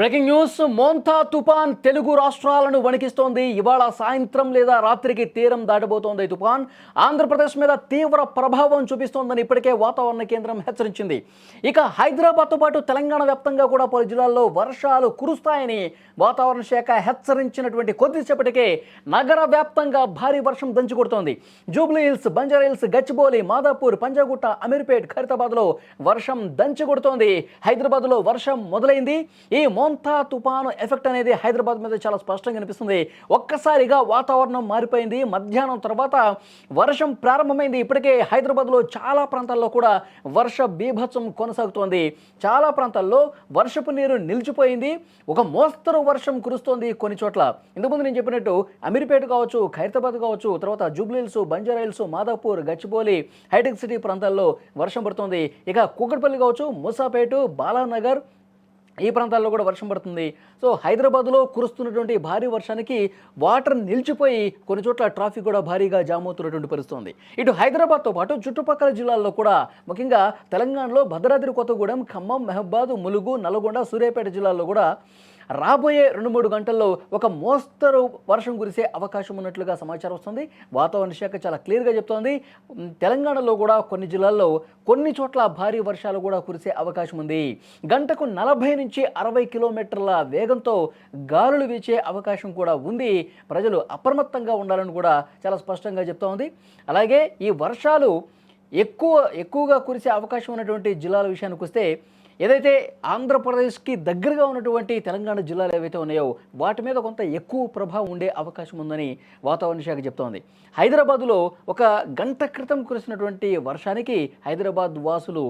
Breaking news Montha తుఫాన్ తెలుగు రాష్ట్రాలను వణికిస్తోంది. ఇవాళ సాయంత్రం లేదా రాత్రికి తీరం దాటబోతోంది తుఫాన్. ఆంధ్రప్రదేశ్ మీద తీవ్ర ప్రభావం చూపిస్తోందని ఇప్పటికే వాతావరణ కేంద్రం హెచ్చరించింది. ఇక హైదరాబాద్తో పాటు తెలంగాణ వ్యాప్తంగా కూడా పలు జిల్లాల్లో వర్షాలు కురుస్తాయని వాతావరణ శాఖ హెచ్చరించినటువంటి కొద్దిసేపటికే నగర వ్యాప్తంగా భారీ వర్షం దంచుకొడుతోంది జూబ్లీ హిల్స్ బంజారా హిల్స్ గచ్చిబౌలి మాదాపూర్ పంజాగుట్ట అమీర్పేట్ ఖైరతాబాద్లో వర్షం దంచుకొడుతోంది హైదరాబాద్లో వర్షం మొదలైంది. ఈ మోంతా తుపాను ఎఫెక్ట్ అనేది హైదరాబాద్ మీద చాలా స్పష్టంగా కనిపిస్తుంది. ఒక్కసారిగా వాతావరణం మారిపోయింది. మధ్యాహ్నం తర్వాత వర్షం ప్రారంభమైంది. ఇప్పటికే హైదరాబాద్లో చాలా ప్రాంతాల్లో కూడా వర్ష బీభత్సం కొనసాగుతోంది. చాలా ప్రాంతాల్లో వర్షపు నీరు నిలిచిపోయింది. ఒక మోస్తరు వర్షం కురుస్తోంది కొన్ని చోట్ల. ఇంతకుముందు నేను చెప్పినట్టు అమీర్పేట కావచ్చు ఖైరతాబాద్ కావచ్చు తర్వాత జూబ్లీల్స్ బంజారాయిల్స్ మాదాపూర్ గచ్చిబౌలి హైటెక్ సిటీ ప్రాంతాల్లో వర్షం పడుతోంది. ఇక కూకట్పల్లి కావచ్చు మూసాపేట బాలానగర్ ఈ ప్రాంతాల్లో కూడా వర్షం పడుతుంది. సో హైదరాబాద్లో కురుస్తున్నటువంటి భారీ వర్షానికి వాటర్ నిలిచిపోయి కొన్ని చోట్ల ట్రాఫిక్ కూడా భారీగా జామ్ అవుతున్నటువంటి పరిస్థితి ఉంది ఇటు హైదరాబాద్తో పాటు చుట్టుపక్కల జిల్లాల్లో కూడా ముఖ్యంగా తెలంగాణలో భద్రాద్రి కొత్తగూడెం ఖమ్మం మెహబాద్ ములుగు నల్గొండ సూర్యాపేట జిల్లాల్లో కూడా రాబోయే రెండు మూడు గంటల్లో ఒక మోస్తరు వర్షం కురిసే అవకాశం ఉన్నట్లుగా సమాచారం వస్తుంది. వాతావరణ శాఖ చాలా క్లియర్గా చెప్తోంది. తెలంగాణలో కూడా కొన్ని జిల్లాల్లో కొన్ని చోట్ల భారీ వర్షాలు కూడా కురిసే అవకాశం ఉంది. గంటకు నలభై నుంచి అరవై కిలోమీటర్ల వేగంతో గాలులు వీచే అవకాశం కూడా ఉంది. ప్రజలు అప్రమత్తంగా ఉండాలని కూడా చాలా స్పష్టంగా చెప్తా ఉంది అలాగే ఈ వర్షాలు ఎక్కువ ఎక్కువగా కురిసే అవకాశం ఉన్నటువంటి జిల్లాల విషయానికి వస్తే ఏదైతే ఆంధ్రప్రదేశ్కి దగ్గరగా ఉన్నటువంటి తెలంగాణ జిల్లాలు ఏవైతే ఉన్నాయో వాటి మీద కొంత ఎక్కువ ప్రభావం ఉండే అవకాశం ఉందని వాతావరణ శాఖ చెప్తోంది. హైదరాబాదులో ఒక గంట క్రితం కురిసినటువంటి వర్షానికి హైదరాబాద్ వాసులు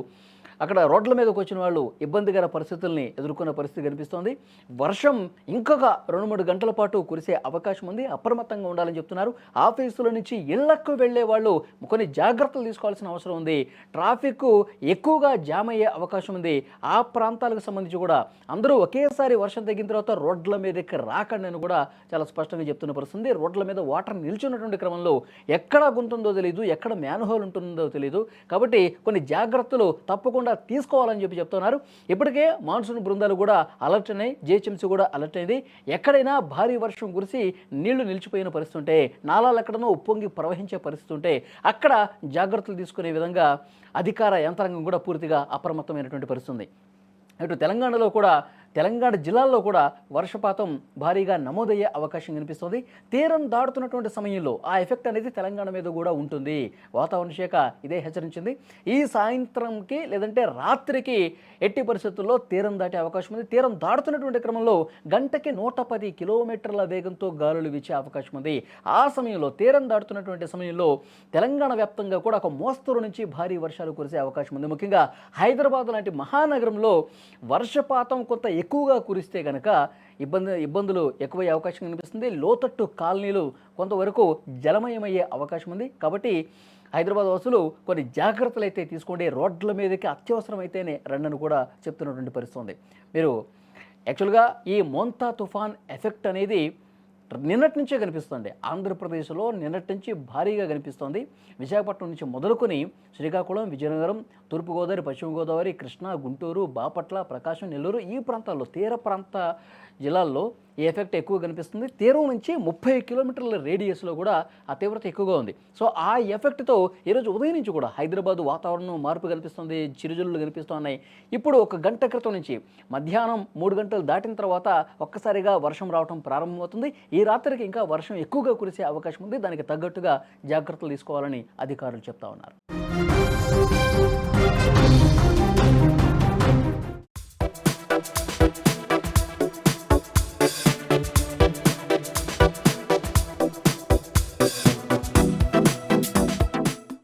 అక్కడ రోడ్ల మీదకి వచ్చిన వాళ్ళు ఇబ్బందికర పరిస్థితుల్ని ఎదుర్కొన్న పరిస్థితి కనిపిస్తోంది. వర్షం ఇంకొక రెండు మూడు గంటల పాటు కురిసే అవకాశం ఉంది. అప్రమత్తంగా ఉండాలని చెప్తున్నారు. ఆఫీసుల నుంచి ఇళ్ళకు వెళ్ళే వాళ్ళు కొన్ని జాగ్రత్తలు తీసుకోవాల్సిన అవసరం ఉంది. ట్రాఫిక్ ఎక్కువగా జామ్ అయ్యే అవకాశం ఉంది. ఆ ప్రాంతాలకు సంబంధించి కూడా అందరూ ఒకేసారి వర్షం తగ్గిన తర్వాత రోడ్ల మీదకి రాకండి అని కూడా చాలా స్పష్టంగా చెప్తున్న పరిస్థితి రోడ్ల మీద వాటర్ నిల్చున్నటువంటి క్రమంలో ఎక్కడ గుంటుందో తెలియదు ఎక్కడ మ్యాన్హోల్ ఉంటుందో తెలియదు కాబట్టి కొన్ని జాగ్రత్తలు తప్పకుండా తీసుకోవాలని చెప్పి చెప్తున్నారు. ఇప్పటికే మాన్సూన్ బృందాలు కూడా అలర్ట్ అయినాయి. జిహెచ్ఎంసీ కూడా అలర్ట్ అయింది. ఎక్కడైనా భారీ వర్షం కురిసి నీళ్ళు నిలిచిపోయిన పరిస్థితి ఉంటే నాలాలు ఎక్కడనో ఉప్పొంగి ప్రవహించే పరిస్థితి ఉంటే అక్కడ జాగ్రత్తలు తీసుకునే విధంగా అధికార యంత్రాంగం కూడా పూర్తిగా అప్రమత్తమైనటువంటి పరిస్థితి ఉంది ఇటు తెలంగాణలో కూడా తెలంగాణ జిల్లాల్లో కూడా వర్షపాతం భారీగా నమోదయ్యే అవకాశం కనిపిస్తుంది. తీరం దాటుతున్నటువంటి సమయంలో ఆ ఎఫెక్ట్ అనేది తెలంగాణ మీద కూడా ఉంటుంది. వాతావరణ శాఖ ఇదే హెచ్చరించింది. ఈ సాయంత్రంకి లేదంటే రాత్రికి ఎట్టి పరిస్థితుల్లో తీరం దాటే అవకాశం ఉంది. తీరం దాటుతున్నటువంటి క్రమంలో గంటకి నూట పది కిలోమీటర్ల వేగంతో గాలులు వీచే అవకాశం ఉంది. ఆ సమయంలో తీరం దాటుతున్నటువంటి సమయంలో తెలంగాణ వ్యాప్తంగా కూడా ఒక మోస్తరు నుంచి భారీ వర్షాలు కురిసే అవకాశం ఉంది. ముఖ్యంగా హైదరాబాద్ లాంటి మహానగరంలో వర్షపాతం కొంత ఎక్కువగా కురిస్తే కనుక ఇబ్బంది ఇబ్బందులు ఎక్కువయ్యే అవకాశం కనిపిస్తుంది. లోతట్టు కాలనీలు కొంతవరకు జలమయమయ్యే అవకాశం ఉంది. కాబట్టి హైదరాబాద్ వాసులు కొన్ని జాగ్రత్తలు అయితే తీసుకోండి. రోడ్ల మీదకి అత్యవసరమైతేనే రండని కూడా చెప్తున్నటువంటి పరిస్థితి ఉంది. మీరు యాక్చువల్గా ఈ మోంతా తుఫాన్ ఎఫెక్ట్ అనేది నిన్నటి నుంచే కనిపిస్తుంది. ఆంధ్రప్రదేశ్లో నిన్నటి నుంచి భారీగా కనిపిస్తోంది. విశాఖపట్నం నుంచి మొదలుకొని శ్రీకాకుళం విజయనగరం తూర్పుగోదావరి పశ్చిమ గోదావరి కృష్ణా గుంటూరు బాపట్ల ప్రకాశం నెల్లూరు ఈ ప్రాంతాల్లో తీర ప్రాంత జిల్లాల్లో ఈ ఎఫెక్ట్ ఎక్కువ కనిపిస్తుంది. తీరం నుంచి ముప్పై కిలోమీటర్ల రేడియస్లో కూడా ఆ తీవ్రత ఎక్కువగా ఉంది. సో ఆ ఎఫెక్ట్తో ఈరోజు ఉదయం నుంచి కూడా హైదరాబాద్ వాతావరణం మార్పు కనిపిస్తుంది చిరుజల్లు కనిపిస్తున్నాయి. ఇప్పుడు ఒక గంట క్రితం నుంచి మధ్యాహ్నం మూడు గంటలు దాటిన తర్వాత ఒక్కసారిగా వర్షం రావడం ప్రారంభమవుతుంది. ఈ రాత్రికి ఇంకా వర్షం ఎక్కువగా కురిసే అవకాశం ఉంది. దానికి తగ్గట్టుగా జాగ్రత్తలు తీసుకోవాలని అధికారులు చెప్తా ఉన్నారు.